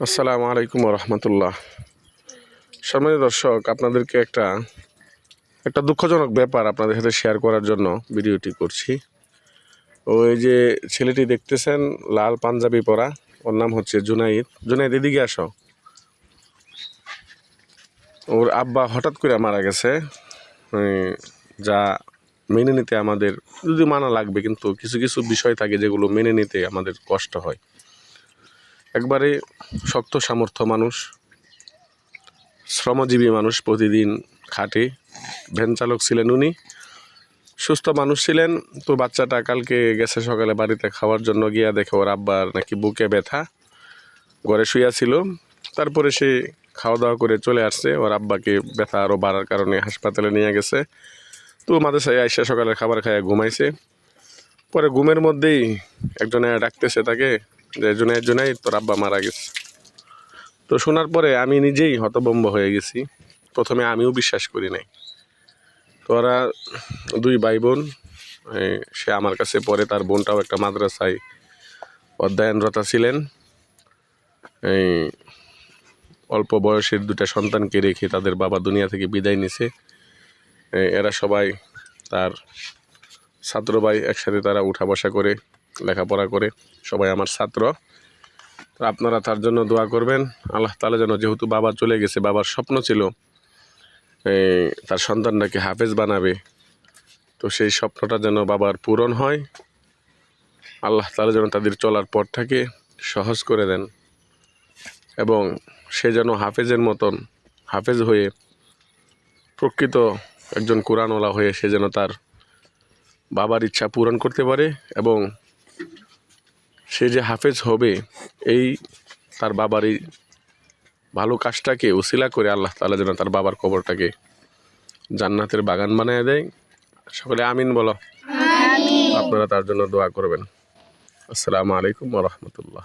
আসসালামু আলাইকুম রহমতুল্লাহ সম্মানিত দর্শক, আপনাদেরকে একটা একটা দুঃখজনক ব্যাপার আপনাদের সাথে শেয়ার করার জন্য ভিডিওটি করছি। ওই যে ছেলেটি দেখতেছেন, লাল পাঞ্জাবি পরা, ওর নাম হচ্ছে জুনাইদ। জুনাইদ, এদিকে আসো। ওর আব্বা হঠাৎ করে মারা গেছে। যা মেনে নিতে আমাদের যদি মানা লাগবে, কিন্তু কিছু কিছু বিষয় থাকে যেগুলো মেনে নিতে আমাদের কষ্ট হয়। একবারে শক্ত সামর্থ্য মানুষ, শ্রমজীবী মানুষ প্রতিদিন খাটে। ভ্যান চালক ছিলেন উনি, সুস্থ মানুষ ছিলেন। তো বাচ্চাটা কালকে গেছে সকালে বাড়িতে খাওয়ার জন্য, গিয়া দেখে ওর আব্বার নাকি বুকে ব্যথা, ঘরে শুয়ে ছিল। তারপরে সে খাওয়া দাওয়া করে চলে আসছে। ওর আব্বাকে ব্যথা আরও বাড়ার কারণে হাসপাতালে নিয়ে গেছে। তো মাদ্রাসায় আইসা সকালে খাবার খাইয়া ঘুমাইছে। পরে ঘুমের মধ্যেই একজনে ডাকতেছে তাকে যে জুনাই জুনাই তোর আব্বা মারা গেছে। তো শোনার পরে আমি নিজেই হতবম্ব হয়ে গেছি। প্রথমে আমিও বিশ্বাস করি নাই। তো ওরা দুই ভাই বোন সে আমার কাছে পরে তার বোনটাও একটা মাদ্রাসায় অধ্যয়নরতা ছিলেন। এই, অল্প বয়সের দুটা সন্তানকে রেখে তাদের বাবা দুনিয়া থেকে বিদায় নিছে। এরা সবাই তার ছাত্র ভাই, একসাথে তারা উঠা বসা করে লেখাপড়া করে সবাই আমার ছাত্র। তো আপনারা তার জন্য দোয়া করবেন। আল্লাহ তালা যেন যেহেতু বাবা চলে গেছে, বাবার স্বপ্ন ছিল তার সন্তানটাকে হাফেজ বানাবে, তো সেই স্বপ্নটা যেন বাবার পূরণ হয়। আল্লাহ তালা যেন তাদের চলার পথটাকে সহজ করে দেন এবং সে যেন হাফেজের মতন, হাফেজ হয়ে প্রকৃত একজন কোরআনওয়ালা হয়ে সে যেন তার বাবার ইচ্ছা পূরণ করতে পারে এবং সে যে হাফেজ হবে এই তার বাবার এই ভালো কাজটাকে ওসিলা করে আল্লাহ তালা যেন তার বাবার কবরটাকে জান্নাতের বাগান বানিয়ে দেয়। সকলে আমিন বলো। আপনারা তার জন্য দোয়া করবেন। আসসালামু আলাইকুম রহমতুল্লাহ।